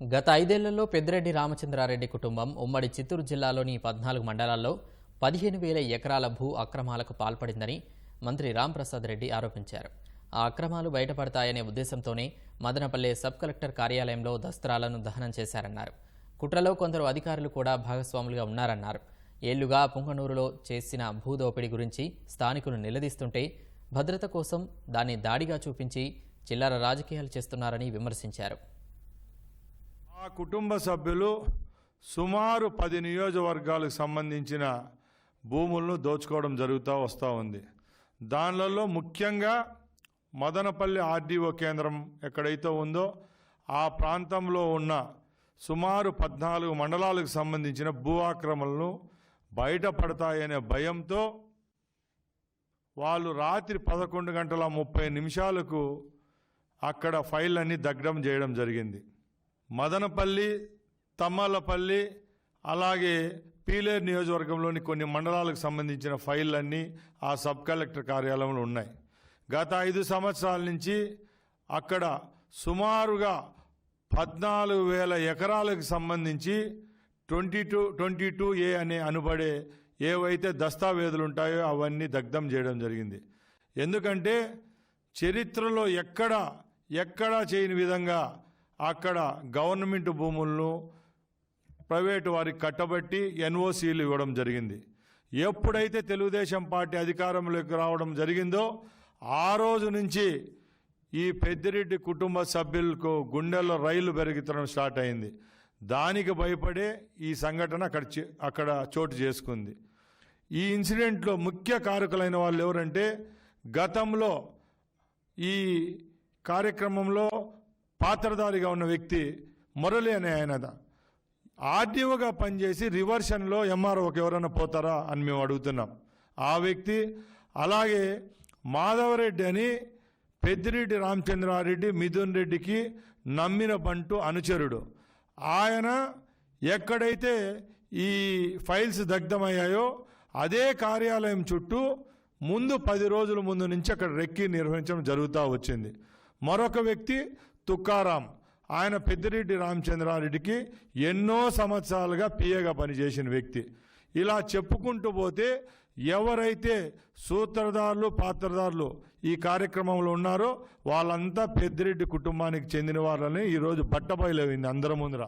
గత ఐదేళ్ళలో పెద్దిరెడ్డి రామచంద్రారెడ్డి కుటుంబం ఉమ్మడి చిత్తూరు జిల్లాలోని పద్నాలుగు మండలాల్లో పదిహేను వేల ఎకరాల భూ అక్రమాలకు పాల్పడిందని మంత్రి రాంప్రసాద్ రెడ్డి ఆరోపించారు. ఆ అక్రమాలు బయటపడతాయనే ఉద్దేశంతోనే మదనపల్లె సబ్ కలెక్టర్ కార్యాలయంలో దస్త్రాలను దహనం చేశారన్నారు. కుట్రలో కొందరు అధికారులు కూడా భాగస్వాములుగా ఉన్నారన్నారు. ఏళ్ళుగా పుంగనూరులో చేసిన భూదోపిడి గురించి స్థానికులు నిలదీస్తుంటే భద్రత కోసం దాన్ని దాడిగా చూపించి చిల్లర రాజకీయాలు చేస్తున్నారని విమర్శించారు. ఆ కుటుంబ సభ్యులు సుమారు పది నియోజకవర్గాలకు సంబంధించిన భూములను దోచుకోవడం జరుగుతూ వస్తూ ఉంది. దానిలలో ముఖ్యంగా మదనపల్లి ఆర్డీఓ కేంద్రం ఎక్కడైతే ఉందో ఆ ప్రాంతంలో ఉన్న సుమారు పద్నాలుగు మండలాలకు సంబంధించిన భూ ఆక్రమణలు బయటపడతాయనే భయంతో వాళ్ళు రాత్రి పదకొండు గంటల ముప్పై నిమిషాలకు అక్కడ ఫైల్ అన్ని దగ్ధం చేయడం జరిగింది. మదనపల్లి తమ్మలపల్లి అలాగే పీలేరు నియోజకవర్గంలోని కొన్ని మండలాలకు సంబంధించిన ఫైళ్ళన్నీ ఆ సబ్ కలెక్టర్ కార్యాలయంలో ఉన్నాయి. గత ఐదు సంవత్సరాల నుంచి అక్కడ సుమారుగా పద్నాలుగు వేల ఎకరాలకు సంబంధించి twenty two twenty two A అనే అనుబడే ఏవైతే దస్తావేజులు ఉంటాయో అవన్నీ దగ్ధం చేయడం జరిగింది. ఎందుకంటే చరిత్రలో ఎక్కడ ఎక్కడా చేయని విధంగా అక్కడ గవర్నమెంట్ భూములను ప్రైవేటు వారికి కట్టబట్టి ఎన్ఓసీలు ఇవ్వడం జరిగింది. ఎప్పుడైతే తెలుగుదేశం పార్టీ అధికారంలోకి రావడం జరిగిందో ఆ రోజు నుంచి ఈ పెద్దిరెడ్డి కుటుంబ సభ్యులకు గుండెల్లో రైలు పెరుగుతడం స్టార్ట్ అయింది. దానికి భయపడే ఈ సంఘటన అక్కడ అక్కడ చోటు చేసుకుంది. ఈ ఇన్సిడెంట్లో ముఖ్య కారకులైన వాళ్ళు ఎవరంటే గతంలో ఈ కార్యక్రమంలో పాత్రధారిగా ఉన్న వ్యక్తి మురళి అనే ఆయనద. ఆర్డీఓగా పనిచేసి రివర్షన్లో ఎంఆర్ఓకి ఎవరైనా పోతారా అని మేము అడుగుతున్నాం. ఆ వ్యక్తి అలాగే మాధవరెడ్డి అని పెద్దిరెడ్డి రామచంద్రారెడ్డి మిథున్ రెడ్డికి నమ్మిన బంటు అనుచరుడు. ఆయన ఎక్కడైతే ఈ ఫైల్స్ దగ్ధమయ్యాయో అదే కార్యాలయం చుట్టూ ముందు పది రోజుల ముందు నుంచి అక్కడ రెక్కి నిర్వహించడం జరుగుతూ వచ్చింది. మరొక వ్యక్తి తుకారాం. ఆయన పెద్దిరెడ్డి రామచంద్రారెడ్డికి ఎన్నో సంవత్సరాలుగా పిఏగా పనిచేసిన వ్యక్తి. ఇలా చెప్పుకుంటూ పోతే ఎవరైతే సూత్రధారులు పాత్రధారులు ఈ కార్యక్రమంలో ఉన్నారో వాళ్ళంతా పెద్దిరెడ్డి కుటుంబానికి చెందిన వాళ్ళని ఈరోజు బట్టబయలైంది అందరి ముందర.